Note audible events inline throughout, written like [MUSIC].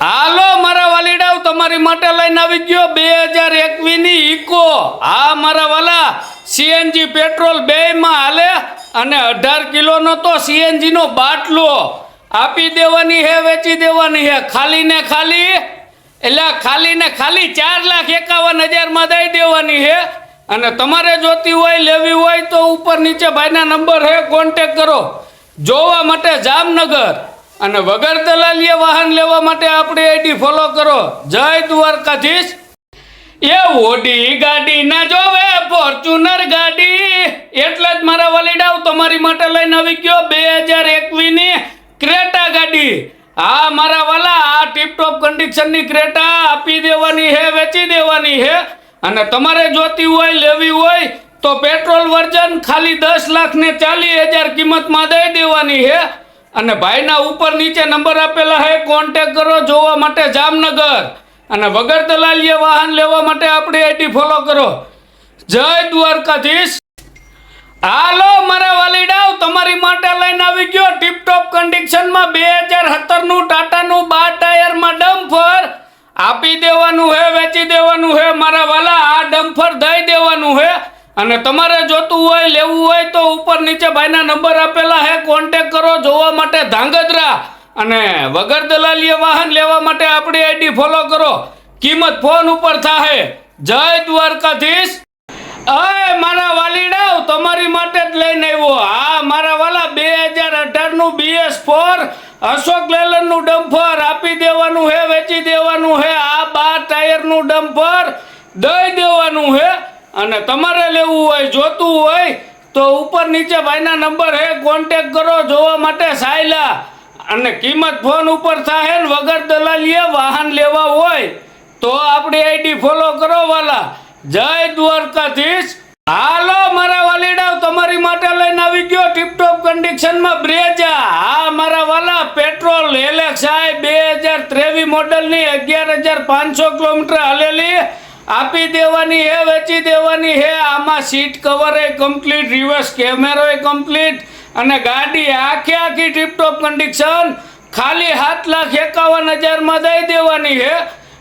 હાલો, મારા વાલીડાવ, તમારી માટે લઈને આવી ગયો બે હજાર એકવીસની ઇકો. હા, મારા વાલા, સીએનજી પેટ્રોલ બેમાં હાલે અને અઢાર કિલોનો તો સીએનજીનો બાટલો. આપી દેવાની હે, વેચી દેવાની હે. ખાલી ને ખાલી, એટલે ખાલી ને ખાલી ચાર લાખ એકાવન હજારમાં દઈ દેવાની હે. અને તમારે જોતી હોય, લેવી હોય તો ઉપર નીચે ભાઈના નંબર હે કોન્ટેક કરો. જોવા માટે જામનગર. અને વગર દલાલીએ વાહન લેવા માટે આપણી આઈડી ફોલો કરો. જય દ્વારકાધીશ. એ ઓડી ગાડી ના જોવે, ફોર્ચ્યુનર ગાડી. એટલે જ મારા વલીડાવ તમારી માટે લઈને આવી ગયો બે હજાર એકવીસની ક્રેટા ગાડી. હા મારા વાલા, આ ટીપટોપ કન્ડિશનની ક્રેટા આપી દેવાની હે, વેચી દેવાની હે. અને તમારે જોતી હોય, લેવી હોય, તો પેટ્રોલ વર્જન ખાલી દસ લાખ ને ચાલીસ હજાર કિંમતમાં દઈ દેવાની હે. અને ભાઈના ઉપર નીચે નંબર આપેલા હે કોન્ટેક કરો, જોવા માટે જામનગર. અને વગર દલાલીએ વાહન લેવા માટે આપણી આઈડી ફોલો કરો. જય દ્વારકાધીશ. હાલો, મારા વાલીડાઓ તમારી માટે લઈને આવી ગયો ટીપટોપ કન્ડિશનમાં બે હજાર સત્તરનું ટાટાનું બાર ટાયરમાં ડમ્ફર. આપી દેવાનું હે, વેચી દેવાનું હે, મારા વાલા, આ ડમ્ફર દઈ દેવાનું હે. અને તમારે જોતું હોય, લેવું હોય તો ઉપર નીચે ભાઈના નંબર આપેલા હે કોન્ટેક કરો, જોવા માટે ધાંગધ્રા. અને વગર દલાલીએ વાહન લેવા માટે આપણી આઈડી ફોલો કરો. કિંમત ફોન ઉપર થાહે. જય દ્વારકાધીશ. અય, મારા વાલીડાવ, તમારી માટે જ લઈને આવ્યો. આ મારા વાલા બે હજાર અઢારનું બીએસ ફોર અશોક લેલનનું ડમ્ફર આપી દેવાનું હે, વેચી દેવાનું હે. આ બાર ટાયરનું ડમ્ફર દઈ દેવાનું હે. અને તમારે લેવું હોય, જોતું હોય, તો ઉપર નીચે ભાઈના નંબર હે કોન્ટેક કરો જોવા માટે સાયલા. અને કિંમત ફોન ઉપર થાય ને વગર દલાલીએ વાહન લેવા હોય, તો આપણી આઈડી ફોલો કરો વાલા. જય દ્વારકાધીશ. હાલો, મારા વાલીડાઓ તમારી માટે લઈને આવી ગયો ટીપટોપ કન્ડિશનમાં બ્રેજા. હા, મારા વાલા પેટ્રોલ એલેક્સાઈ બે હજાર ત્રેવીસ મોડલની અગિયાર હજાર પાંચસો કિલોમીટર હાલેલી. આપી દેવાની હે, વેચી દેવાની હે. આમાં સીટ કવર એ કમ્પ્લીટ રિવર્સ કેમેરો એ કમ્પ્લીટ અને ગાડી આખી આખી ટીપટોપ કન્ડિશન ખાલી સાત લાખ એકાવન હજારમાં દઈ દેવાની હે.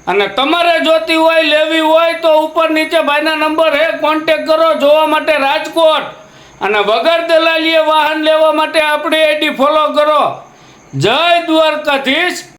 અને તમારે જોતી હોય, લેવી હોય, તો ઉપર નીચે ભાઈના નંબર હે. કોન્ટેક કરો જોવા માટે રાજકોટ. અને વગર દલાલીએ વાહન લેવા માટે આપણી આઈડી ફોલો કરો. જય દ્વારકાધીશ.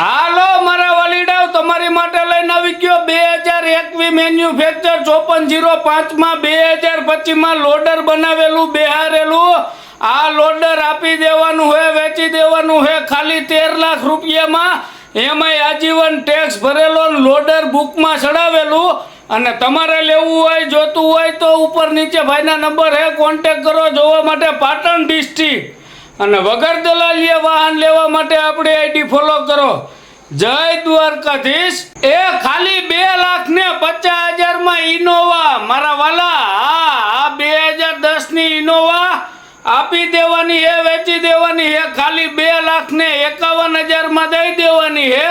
હાલો, મારા વલીડાવ, તમારી માટે લઈને આવી ગયો બે હજાર એકવી મેન્યુફેક્ચર ચોપન જીરો પાંચમાં બે હજાર પચીસમાં લોડર બનાવેલું, બેહારેલું. આ લોડર આપી દેવાનું હે, વેચી દેવાનું હે, ખાલી તેર લાખ રૂપિયામાં એમાંય આજીવન ટેક્સ ભરેલો લોડર બુકમાં ચડાવેલું. અને તમારે લેવું હોય, જોતું હોય તો ઉપર નીચે ભાઈના નંબર હે કોન્ટેક કરો, જોવા માટે પાટણ ડિસ્ટ્રિક્ટ અને વગર દલાલીએ વાહન લેવા માટે આપણી આઈડી ફોલો કરો. જય દ્વારકાધીશ. એ ખાલી બે લાખ ને પચાસ હજારમાં ઇનોવા. મારા વાલા, હા, આ બે હજાર દસની ઇનોવા. આપી દેવાની હે, વેચી દેવાની હે, ખાલી બે લાખ ને એકાવન હજારમાં દઈ દેવાની હે.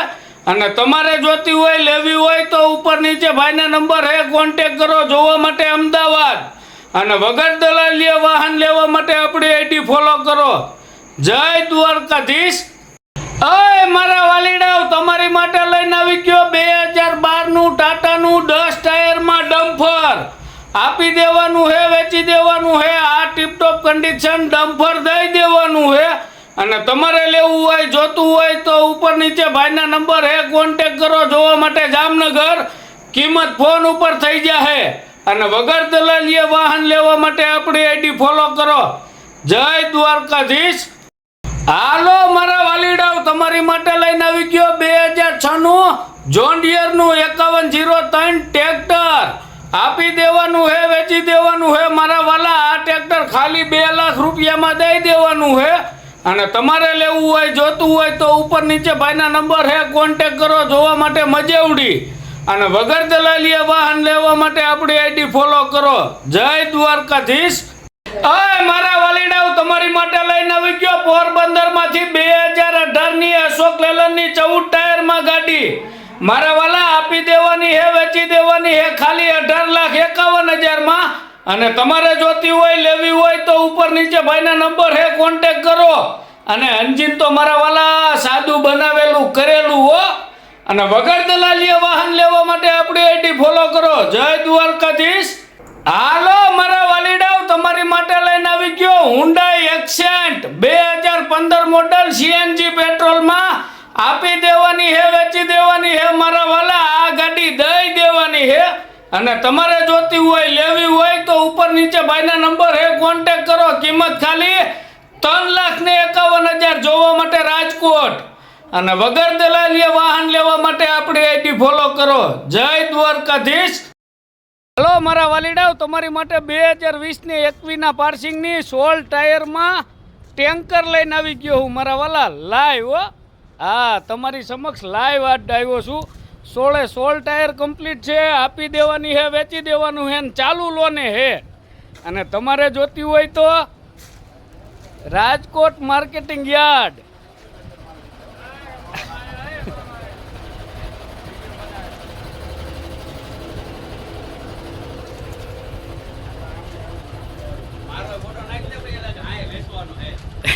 અને તમારે જોતી હોય, લેવી હોય તો ઉપર નીચે ભાઈના નંબર હે કોન્ટેક કરો જોવા માટે અમદાવાદ. અને વગર દલાલીએ વાહન લેવા માટે આપણી આઈડી ફોલો કરો. જય દ્વારકાધીશ. અય, મારા વાલીડાઓ તમારી માટે લઈને આવી ગયો બે હજાર બારનું ટાટાનું દસ ટાયરમાં ડમ્ફર. આપી દેવાનું હે, વેચી દેવાનું હે, આ ટીપટોપ કન્ડિશન ડમ્ફર દઈ દેવાનું હે. અને તમારે લેવું હોય, જોતું હોય તો ઉપર નીચે ભાઈના નંબર હે કોન્ટેક કરો જોવા માટે જામનગર. કિંમત ફોન ઉપર થઈ જાહે. અને વગર દલાલીએ વાહન લેવા માટે આપણી આઈડી ફોલો કરો. જય દ્વારકાધીશ. હાલો, મારા વાલીડાઓ, તમારી માટે લઈને આવી ગયો બે હજાર છનું જોન ડિયરનું એકાવન જીરો ત્રણ ટ્રેક્ટર. આપી દેવાનું હે, વેચી દેવાનું હે, મારા વાલા, આ ટ્રેક્ટર ખાલી બે લાખ રૂપિયામાં દઈ દેવાનું હે. અને તમારે લેવું હોય, જોતું હોય તો ઉપર નીચે ભાઈના નંબર હે કોન્ટેક કરો, જોવા માટે મજેવડી અને વગર દલાલીએ વાહન લેવા માટે આપણી આઈડી ફોલો કરો. જય દ્વારકાધીશ. અય, મારા વાલીડાઓ તમારી માટે લઈને આવી ગયો પોરબંદર બે હજાર અઢાર અશોક લેલન ચૌદ ટાયરમાં ગાડી. મારા વાલા, આપી દેવાની હે, વેચી દેવાની હે, ખાલી અઢાર લાખ એકાવન હજાર અને તમારે જોતી હોય, લેવી હોય, તો ઉપર નીચે ભાઈના નંબર હે કોન્ટેક કરો. અને અંજીન તો મારા વાલા, સાદું બનાવેલું, કરેલું હો. અને વગર દલાલીએ વાહન લેવા માટે આપણી આઈડી ફોલો કરો. જય દ્વારકાધીશ. હાલો. હુન્ડાઈ એક્સેન્ટ બે હજાર પંદર મોડલ સીએનજી પેટ્રોલમાં આપી દેવાની હે, વેચી દેવાની હે, મારા વાલા, આ ગાડી દઈ દેવાની હે. અને તમારે જોતી હોય, લેવી હોય, તો ઉપર નીચે ભાઈના નંબર હે કોન્ટેક કરો, કિંમત ખાલી ત્રણ લાખ ને એકાવન હજાર જોવા માટે રાજકોટ. અને વગર દલાલીએ વાહન લેવા માટે આપણી આઈડી ફોલો કરો. જય દ્વારકાધીશ. હલો મારા વાલીડાઓ, તમારી માટે બે હજાર વીસની એકવીસના પાર્સિંગની સોલ ટાયરમાં ટેન્કર લઈને આવી ગયો હું, મારા વાલા. લાઈવ હો. હા, તમારી સમક્ષ લાઈવ આજ આવ્યો છું. સોળે સોળ ટાયર કમ્પ્લીટ છે, આપી દેવાની હે, વેચી દેવાનું હે, ને ચાલુ લોને હે. અને તમારે જોતી હોય તો રાજકોટ માર્કેટિંગ યાર્ડ.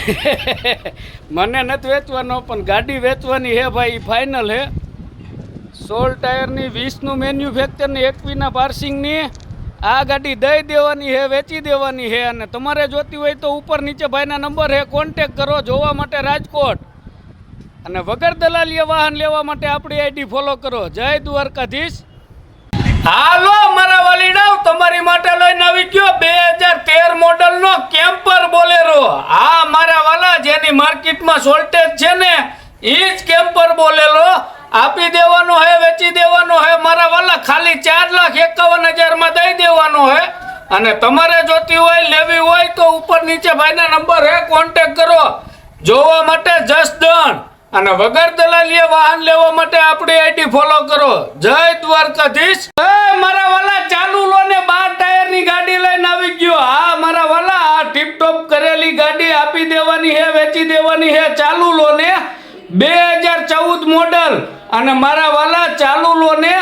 [LAUGHS] મને નથી વેચવાનો, પણ ગાડી વેચવાની હે ભાઈ ફાઇનલ હે. સોળ ટાયરની, વીસનું મેન્યુફેક્ચરની એકવીના પાર્સિંગની આ ગાડી દઈ દેવાની હે, વેચી દેવાની હે, અને તમારે જોતી હોય તો ઉપર નીચે ભાઈના નંબર હે કોન્ટેક કરો, જોવા માટે રાજકોટ. અને વગર દલાલીએ વાહન લેવા માટે આપણી આઈડી ફોલો કરો. જય દ્વારકાધીશ. હાલો, મારા વાલીડાઓ તમારી માટે લઈને આવી ગયો બે હજાર તેર મોડલનો કેમ્પર બોલેરો. આ મારા વાલા, જેની માર્કેટમાં શોર્ટેજ છે ને એ જ કેમ્પર બોલેરો આપી દેવાનો હે, વેચી દેવાનો હે, મારા વાલા, ખાલી ચાર લાખ એકાવન હજારમાં દઈ દેવાનો હે. અને તમારે જોતી હોય, લેવી હોય, તો ઉપર નીચે ભાઈના નંબર હે કોન્ટેક કરો. જોવા માટે જસ્ટ ડન અને વગર દલાલીએ વાહન લેવા માટે આપણી આઈડી ફોલો કરો. જય દ્વારકાધીશ. એ, મારા વાલા, ચાલુ લો ને બાર ટાયરની ગાડી લઈને આવી ગયો. હા, મારા વાલા, આ ટીપ ટોપ કરેલી ગાડી આપી દેવાની હે, વેચી દેવાની હે. ચાલુ લો ને. બે હજાર ચૌદ મોડલ. અને મારા વાલા, ચાલુ લો ને.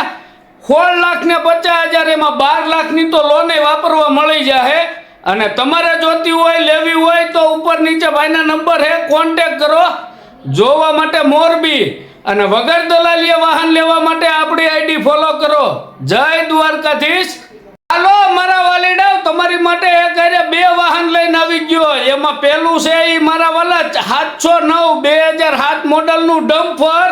સોળ લાખ ને પચાસ હજાર એમાં બાર લાખની તો લોને વાપરવા મળી જાય અને તમારે જોતી હોય, લેવી હોય, તો ઉપર નીચે ભાઈના નંબર હે કોન્ટેક કરો. જોવા માટે મોરબી અને વગર દલાલીએ વાહન લેવા માટે આપણી આઈડી ફોલો કરો. જય દ્વારકાધીશ. હાલો, મારા વાલીડાઓ તમારી માટે એક અરે બે વાહન લઈને આવી ગયો એમાં પેલું છે એ મારા વાલા સાતસો નવ બે હજાર સાત મોડલનું ડમ્ફર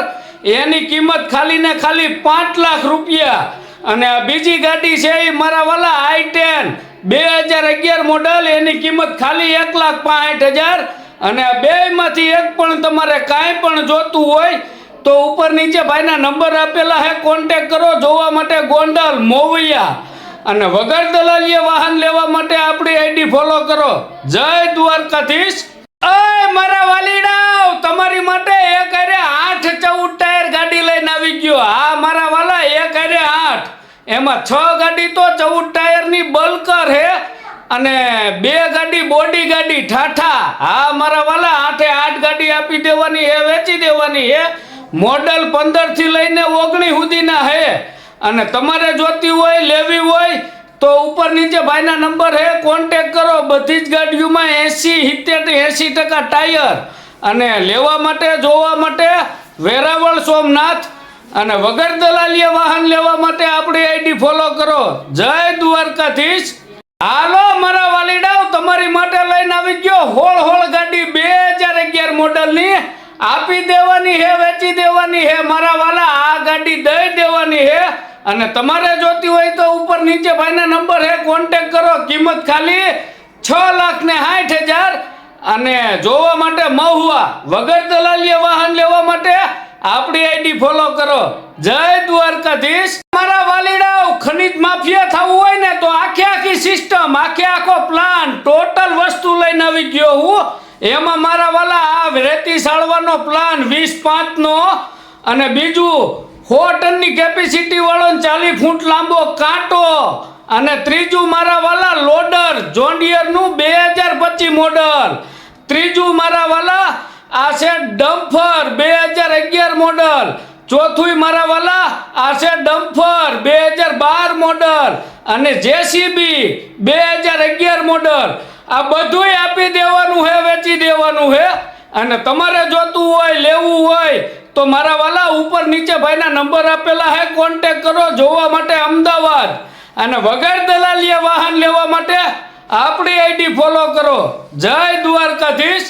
એની કિંમત ખાલી ને ખાલી પાંચ લાખ રૂપિયા. અને બીજી ગાડી છે એ મારા વાલા આઈ ટેન. બે હજાર અગિયાર મોડલ, એની કિંમત ખાલી એક લાખ પાંઠ હજાર. અને આ બેયમાંથી એક પણ તમારે કાંઈ પણ જોતું હોય તો ઉપર નીચે ભાઈના નંબર આપેલા હે કોન્ટેક કરો જોવા માટે ગોંડલ, મોવૈયા. અને વગર દલાલીએ વાહન લેવા માટે આપણી આઈડી ફોલો કરો. જય દ્વારકાધીશ. અય, મારા વાલીડાવ તમારી માટે એક અરે આઠ ચૌદ ટાયર ગાડી લઈને આવી ગયો. હા, મારા વાલા, એક અરે આઠ. એમાં છ ગાડી તો ચૌદ ટાયરની બલકર હે. અને બે ગાડી બોડી ગાડી, ઠાઠા. હા, મારા વાલા, આઠે આઠ ગાડી આપી દેવાની હે, વેચી દેવાની હે. મોડલ પંદરથી લઈને ઓગણી સુધીના હે. અને તમારે જોતી હોય, લેવી હોય, તો ઉપર નીચે ભાઈના નંબર હે કોન્ટેક કરો. બધી જ ગાડીઓમાં એંસી, સિત્તેર એંસી ટકા ટાયર. અને લેવા માટે, જોવા માટે, વેરાવળ સોમનાથ અને વગર દલાલીએ વાહન લેવા માટે આપણી આઈડી ફોલો કરો. જય દ્વારકાધીશ. હાલો, મારા વાલીડાઓ, તમારી માટે લઈને આવી ગયો હોળ હોળ ગાડી બે હજાર અગિયાર મોડલની. આપી દેવાની હે, વેચી દેવાની હે, મારા વાલા, આ ગાડી દઈ દેવાની હે. અને તમારે જોતી હોય તો ઉપર નીચે ભાઈના નંબર હે કોન્ટેક કરો, કિંમત ખાલી છ લાખ ને સાઠ હજાર. અને જોવા માટે મહુવા, વગર દલાલીએ વાહન લેવા માટે આપણી આઈડી ફોલો કરો. જય દ્વારકાધીશ. ખનીજ માફિયા થવું હોય ને તો આખે આખી સિસ્ટમ આખે આખો પ્લાન ટોટલ વસ્તુ લઈને આવી ગયો હું. એમાં મારા વાલા આ રેતી સાળવાનો પ્લાન વીસ પાંચનો અને બીજું, સો ટનની કેપેસિટી વાળો ચાલીસ ફૂટ લાંબો કાંટો. અને ત્રીજું મારા વાલા લોડર જોન્ડિયરનું બે હજાર પચીસ મોડલ ત્રીજું મારા વાલા આ છે ડમ્ફર બે હજાર અગિયાર મોડલ ચોથું મારા વાલા આ છે ડમ્ફર, બે હજાર બાર મોડલ અને જેસીબી, બે હજાર અગિયાર મોડલ આ બધુંય આપી દેવાનું હે, વેચી દેવાનું હે. અને તમારે જોતું હોય, લેવું હોય, તો મારા વાલા ઉપર નીચે ભાઈના નંબર આપેલા હે કોન્ટેક કરો, જોવા માટે અમદાવાદ. અને વગર દલાલીએ વાહન લેવા માટે આપણી આઈડી ફોલો કરો. જય દ્વારકાધીશ.